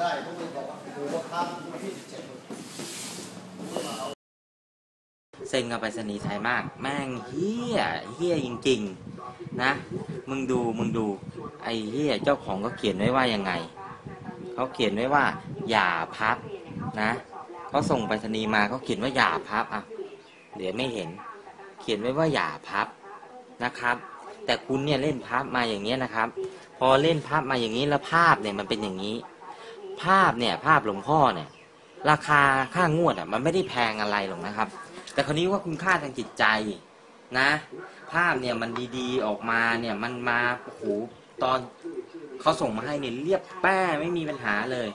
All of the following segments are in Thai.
ได้พวกมึงบอกว่ากูว่าค้างวันที่สิบเจ็ดมึงมึงมาเอาเซ็งกับไปรษณีไทยมาก แม่งเฮี้ยเฮี้ยจริงๆ นะ มึงดูมึงดู ไอ้เฮี้ยเจ้าของก็เขียนไว้ว่ายังไง เขาเขียนไว้ว่า อย่าพับนะเขาส่งไปรษณีมาเขาเขียนว่าอย่าพับอะเดี๋ยวไม่เห็น เขียนไว้ว่าอย่าพับนะครับ แต่คุณเนี่ยเล่นพับมาอย่างเนี้ยนะครับ พอเล่นพับมาอย่างนี้แล้วภาพเนี่ยมันเป็นอย่างนี้ ภาพเนี่ยภาพหลวงพ่อเนี่ย ราคาค่างวดอะมันไม่ได้แพงอะไรหรอกนะครับ แต่คราวนี้ว่าคุณค่าทางจิตใจนะ ภาพเนี่ยมันดีๆออกมาเนี่ยมันมาโอ้โหตอนเขาส่งมาให้เนี่ยเรียบแป้ไม่มีปัญหาเลย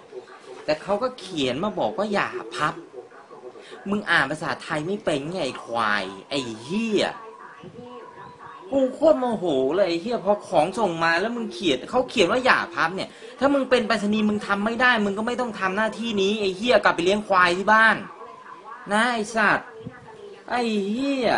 แต่เขาก็เขียนมาบอกว่าอย่าพับ มึงอ่านภาษาไทยไม่เป็นไงไอ้ควาย ไอ้เหี้ย กูโคตรโมโหเลยไอ้เฮียพอของส่งมาแล้วมึงเขียนเขาเขียนว่าอย่าพับเนี่ย ถ้ามึงเป็นไปรษณีย์มึงทำไม่ได้ มึงก็ไม่ต้องทำหน้าที่นี้ไอ้เฮียกลับไปเลี้ยงควายที่บ้าน นะไอ้สัตว์ไอ้เฮีย